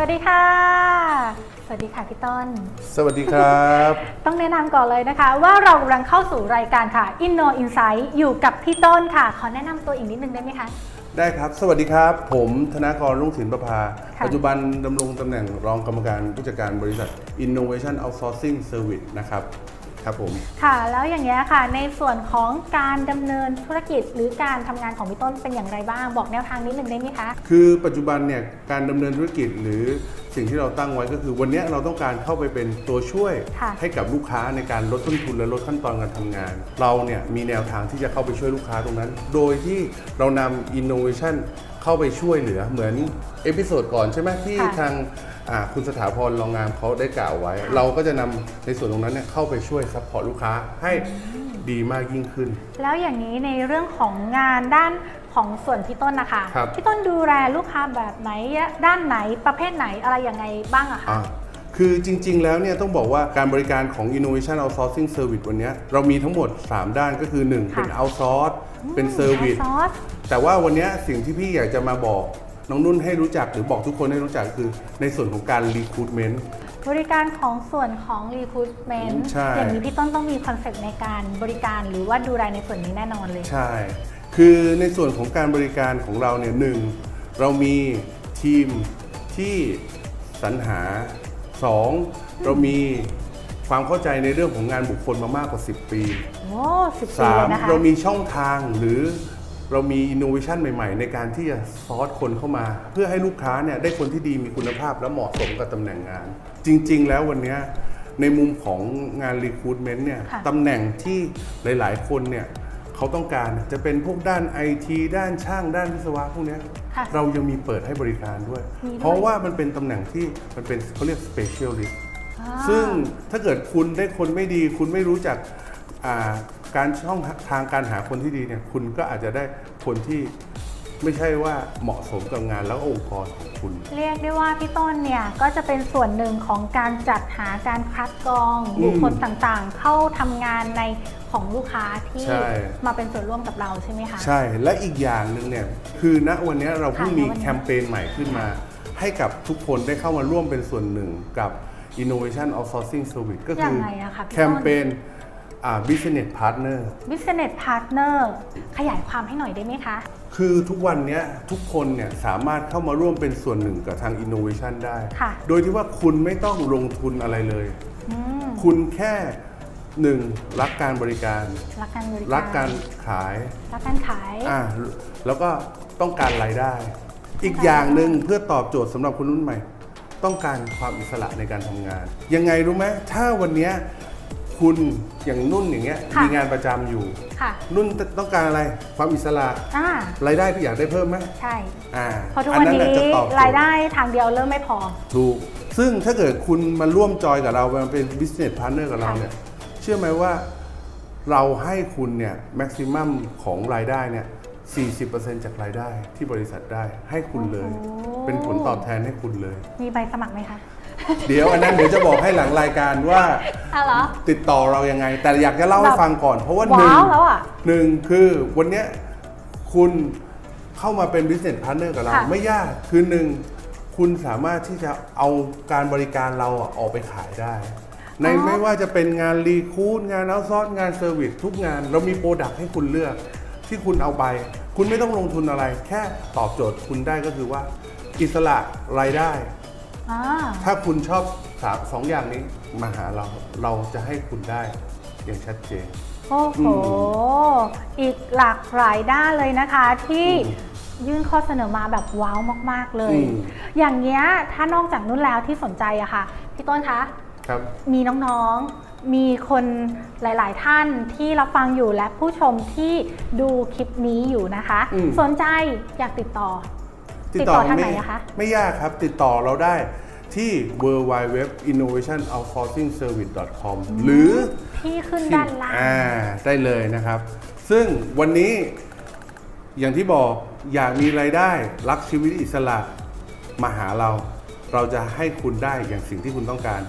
วัสดีค่ะ สวัสดีค่ะพี่ต้น สวัสดีครับ ต้องแนะนำก่อนเลยนะคะ ว่าเรากำลังเข้าสู่รายการค่ะ Inno Insight อยู่กับพี่ต้นค่ะ ขอแนะนำตัวอีกนิดนึงได้ไหมคะ ได้ครับ สวัสดีครับ ผมธนากรรุ่งศิลป์ประภาค่ะปัจจุบันดำรงตำแหน่งรองกรรมการผู้จัดการบริษัท Innovation Outsourcing Service นะครับ ครับผม ค่ะ แล้วอย่างนี้ยค่ะ ในส่วนของการดำเนินธุรกิจหรือการทำงานของพี่ต้นเป็นอย่างไรบ้าง บอกแนวทางนิดนึงได้ไหมคะ คือปัจจุบันเนี่ยการดำเนินธุรกิจหรือสิ่งที่เราตั้งไว้ก็คือวันเนี้ยเราต้องการเข้าไปเป็นตัวช่วยค่ะให้กับลูกค้าในการลดต้นทุนและลดขั้นตอนการทำงาน เราเนี่ยมีแนวทางที่จะเข้าไปช่วยลูกค้าตรงนั้น โดยที่เรานำ innovation เข้าไปช่วยเหลือเหมือนเอพิโซดก่อนใช่ไหมที่ค่ะทางอ่าคุณสถาพรรองงามเขาได้กล่าวไว้ เราก็จะนำในส่วนตรงนั้นเนี่ยเข้าไปช่วยซัพพอร์ตลูกค้าให้ ดีมากยิ่งขึ้น แล้วอย่างนี้ในเรื่องของงานด้านของส่วนพี่ต้นนะคะครับ พี่ต้นดูแลลูกค้าแบบไหนด้านไหนประเภทไหนอะไรยังไงบ้างอะคะ อ่าคือจริง ๆ แล้วเนี่ยต้องบอกว่าการบริการของ Innovation Outsourcing Service วันเนี้ยเรามีทั้งหมด 3 ด้านก็คือ 1 เป็น Outsource เป็น Service ซอส แต่ว่าวันเนี้ยสิ่งที่พี่อยากจะมาบอกน้องนุ่นให้รู้จักหรือบอกทุกคนให้รู้จักคือในส่วนของการ Recruitment บริการของส่วนของ recruitment ใช่ อย่างนี้พี่ต้นต้องมีคอนเซ็ปต์ในการบริการหรือว่าดูแลในส่วนนี้แน่นอนเลย ใช่ คือในส่วนของการบริการของเราเนี่ยหนึ่งเรามีทีมที่สรรหา 2. เรามีความเข้าใจในเรื่องของงานบุคคลมามากกว่า 10 ปี โอ้สิบปีเลยนะคะ 3. เรามีช่องทางหรือ เรามีอินโนเวชันใหม่ๆ ในการที่จะซอร์สคนเข้ามา เพื่อให้ลูกค้าเนี่ยได้คนที่ดีมีคุณภาพและเหมาะสมกับตำแหน่งงาน จริง ๆ แล้ววันเนี้ยในมุมของงาน Recruitment เนี่ยค่ะตำแหน่งที่หลาย ๆ คนเนี่ยเขาต้องการจะเป็นพวกด้านไอทีด้านช่างด้านวิศวะพวกเนี้ยค่ะเรายังมีเปิดให้บริการด้วยมีด้วย เพราะว่ามันเป็นตำแหน่งที่มันเป็นเขาเรียก specialist อ่าซึ่งถ้าเกิดคุณได้คนไม่ดีคุณไม่รู้จักอ่า การช่องทางการหาคนที่ดีเนี่ยคุณก็อาจจะได้คนที่ไม่ใช่ว่าเหมาะสมกับงานแล้วก็องค์กรของคุณ เรียกได้ว่าพี่ต้นเนี่ยก็จะเป็นส่วนหนึ่งของการจัดหาการคัดกรองอืมบุคคลต่างๆ เข้าทำงานในของลูกค้าที่ใช่มาเป็นส่วนร่วมกับเราใช่ไหมคะ ใช่และอีกอย่างหนึ่งเนี่ยคือณวันนี้เราเพิ่งค่ะมีณวันนี้แคมเปญใหม่ขึ้นมา ให้กับทุกคนได้เข้ามาร่วมเป็นส่วนหนึ่งกับ Innovation Outsourcing Service ก็ยัคืงอไงอะคะพี่แคต้นมเปญ อ่า Business Partner Business Partner ขยายความให้หน่อยได้ไหมคะ คือทุกวันเนี้ยทุกคนเนี่ยสามารถเข้ามาร่วมเป็นส่วนหนึ่งกับทาง Innovation ได้ ค่ะ โดยที่ว่าคุณไม่ต้องลงทุนอะไรเลย อืมคุณแค่หนึ่งรักการบริการ รักการบริการรักการขาย รักการขาย อ่าแล้วก็ต้องการรายได้ อีกอย่างหนึ่งเพื่อตอบโจทย์สำหรับคนรุ่นใหม่ ต้องการความอิสระในการทำงาน ยังไงรู้ไหมถ้าวันเนี้ย คุณอย่างนุ่นอย่างเงี้ยค่ะ มีงานประจำอยู่ ค่ะนุ่นต้องการอะไรความอิสระอ่ารายได้ก็อยากได้เพิ่มไหมใช่ อ่าเพราะทุกวันอันี้แหละจะตอบโจทรายได้ทางเดียวเริ่มไม่พอ ถูก ซึ่งถ้าเกิดคุณมาร่วมจอยกับเรามาเป็น business partner กับเราค่ะ เนี่ยเชื่อไหมว่าเราให้คุณเนี่ย maximum ของรายได้เนี่ย 40%จากรายได้ที่บริษัทได้ให้คุณเลย เป็นผลตอบแทนให้คุณเลย มีใบสมัครไหมคะ เดี๋ยวอันนั้นเดี๋ยวจะบอกให้หลังรายการว่าอะเหรอ ติดต่อเรายังไง แต่อยากจะเล่าให้แบบฟังก่อน เพราะว่าหนึ่งว้าวแล้วอะหนึ่งคือวันเนี้ยคุณเข้ามาเป็น business partner กับเรา ค่ะ ไม่ยากคือหนึ่งคุณสามารถที่จะเอาการบริการเราอะออกไปขายได้ ในไม่ว่าจะเป็นงานรีคูดงานเอาซอสงานเซอร์วิสทุกงาน เรามีโปรดักต์ให้คุณเลือกที่คุณเอาไป คุณไม่ต้องลงทุนอะไร แค่ตอบโจทย์คุณได้ก็คือว่า อิสระรายได้ อ่าถ้าคุณชอบสามสองอย่างนี้มาหาเราเราจะให้คุณได้อย่างชัดเจน โอ้โห อีกหลากหลายด้านเลยนะคะที่ยื่นข้อเสนอมาแบบว้าวมาก ๆ เลย อืม อย่างเงี้ยถ้านอกจากนุ่นแล้วที่สนใจอะค่ะ พี่ต้นคะ ครับ มีน้องๆ มีคนหลายๆ ท่านที่รับฟังอยู่และผู้ชมที่ดูคลิปนี้อยู่นะคะ อืม สนใจอยากติดต่อ ติดต่อทางไหนอะคะ ไม่ยากครับ ติดต่อเราได้ ที่ w w w innovation outsourcing service com หรือที่ขึ้นด้านล่างอ่าได้เลยนะครับ ซึ่งวันนี้อย่างที่บอกอยากมีรายได้ รักชีวิตอิสระมาหาเรา เราจะให้คุณได้อย่างสิ่งที่คุณต้องการ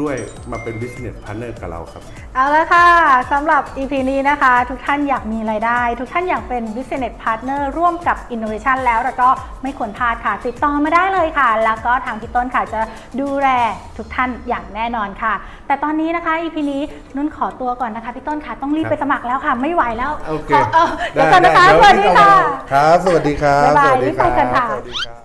ด้วยมาเป็น business partner กับเราครับ เอาละค่ะสำหรับ EP นี้นะคะ ทุกท่านอยากมีรายได้ ทุกท่านอยากเป็น Business Partner ร่วมกับ Innovation แล้วแล้วก็ไม่ควรพลาดค่ะ ติดต่อมาได้เลยค่ะ แล้วก็ทางพี่ต้นค่ะจะดูแลทุกท่านอย่างแน่นอนค่ะ แต่ตอนนี้นะคะ EP นี้นุ่นขอตัวก่อนนะคะพี่ต้นค่ะต้องรีบครับไปสมัครแล้วค่ะ ไม่ไหวแล้วโอเคขอเออเดี๋ยวก่อนนะคะได้สวัสดีได้ค่ะ ครับ สวัสดีครับ บ๊ายบายสวัสดีรีบไปกันค่ะ สวัสดีครับ